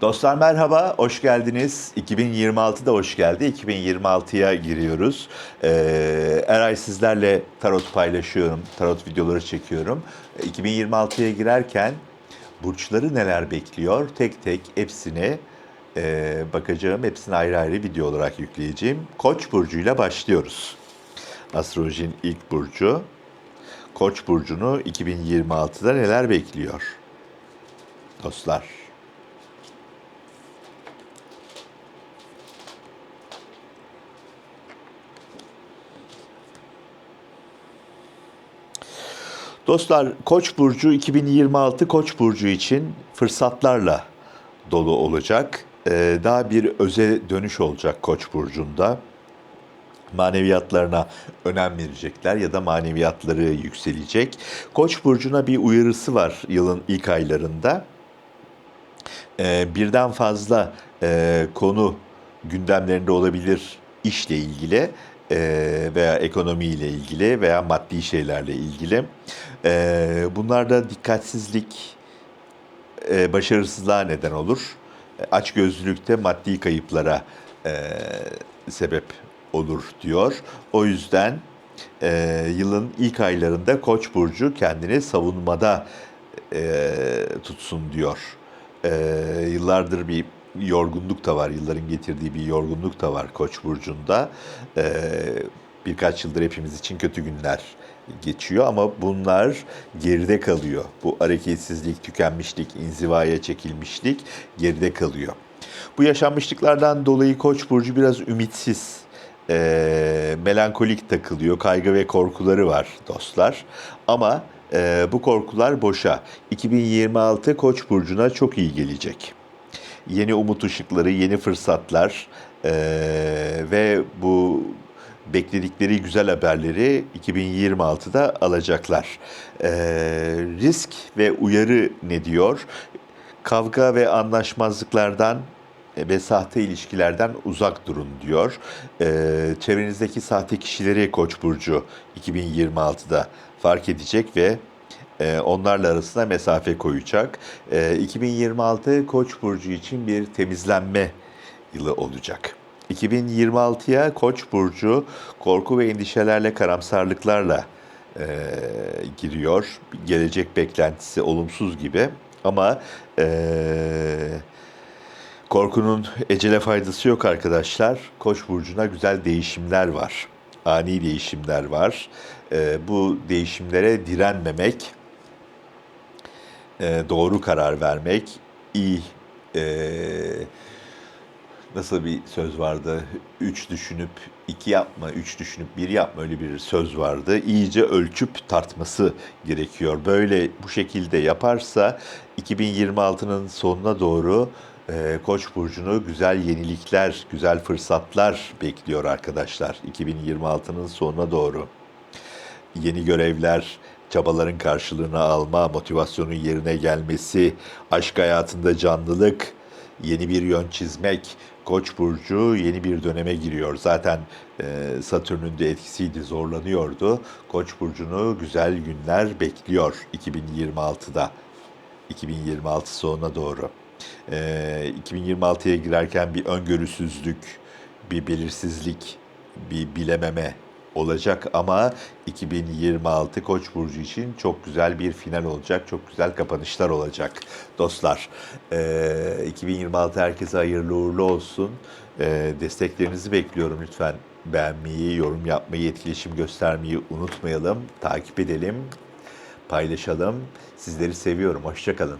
Dostlar merhaba, hoş geldiniz. 2026'da hoş geldi. 2026'ya giriyoruz. Ee, Eray sizlerle tarot paylaşıyorum, tarot videoları çekiyorum. Ee, 2026'ya girerken burçları neler bekliyor tek tek hepsine e, bakacağım. Hepsini ayrı ayrı video olarak yükleyeceğim. Koç burcuyla başlıyoruz. Astrolojinin ilk burcu. Koç burcunu 2026'da neler bekliyor? Dostlar. Dostlar Koç burcu 2026 Koç burcu için fırsatlarla dolu olacak. Ee, daha bir öze dönüş olacak Koç burcunda. Maneviyatlarına önem verecekler ya da maneviyatları yükselecek. Koç burcuna bir uyarısı var yılın ilk aylarında. Ee, birden fazla e, konu gündemlerinde olabilir işle ilgili veya ekonomiyle ilgili veya maddi şeylerle ilgili. E, bunlarda dikkatsizlik e, başarısızlığa neden olur. E, Açgözlülükte maddi kayıplara e, sebep olur diyor. O yüzden e, yılın ilk aylarında Koç burcu kendini savunmada e, tutsun diyor. E, yıllardır bir yorgunluk da var, yılların getirdiği bir yorgunluk da var Koç burcunda. E, birkaç yıldır hepimiz için kötü günler geçiyor ama bunlar geride kalıyor. Bu hareketsizlik, tükenmişlik, inzivaya çekilmişlik geride kalıyor. Bu yaşanmışlıklardan dolayı Koç burcu biraz ümitsiz, e, melankolik takılıyor. Kaygı ve korkuları var dostlar. Ama e, bu korkular boşa. 2026 Koç burcuna çok iyi gelecek. Yeni umut ışıkları, yeni fırsatlar e, ve bu bekledikleri güzel haberleri 2026'da alacaklar. E, risk ve uyarı ne diyor? Kavga ve anlaşmazlıklardan ve sahte ilişkilerden uzak durun diyor. Ee, çevrenizdeki sahte kişileri Koç burcu 2026'da fark edecek ve e, onlarla arasına mesafe koyacak. E, 2026 Koç burcu için bir temizlenme yılı olacak. 2026'ya Koç burcu korku ve endişelerle, karamsarlıklarla e, giriyor. Gelecek beklentisi olumsuz gibi ama e, Korkunun ecele faydası yok arkadaşlar. Koç burcuna güzel değişimler var. Ani değişimler var. Ee, bu değişimlere direnmemek, e, doğru karar vermek, iyi e, nasıl bir söz vardı? Üç düşünüp iki yapma, üç düşünüp bir yapma öyle bir söz vardı. İyice ölçüp tartması gerekiyor. Böyle bu şekilde yaparsa 2026'nın sonuna doğru e, Koç burcunu güzel yenilikler, güzel fırsatlar bekliyor arkadaşlar 2026'nın sonuna doğru. Yeni görevler, çabaların karşılığını alma, motivasyonun yerine gelmesi, aşk hayatında canlılık, yeni bir yön çizmek. Koç burcu yeni bir döneme giriyor. Zaten e, Satürn'ün de etkisiydi, zorlanıyordu. Koç burcunu güzel günler bekliyor 2026'da. 2026 sonuna doğru. Ee, 2026'ya girerken bir öngörüsüzlük, bir belirsizlik, bir bilememe olacak ama 2026 Koç burcu için çok güzel bir final olacak. Çok güzel kapanışlar olacak dostlar. Ee, 2026 herkese hayırlı uğurlu olsun. Ee, desteklerinizi bekliyorum lütfen. Beğenmeyi, yorum yapmayı, etkileşim göstermeyi unutmayalım. Takip edelim, paylaşalım. Sizleri seviyorum. Hoşçakalın.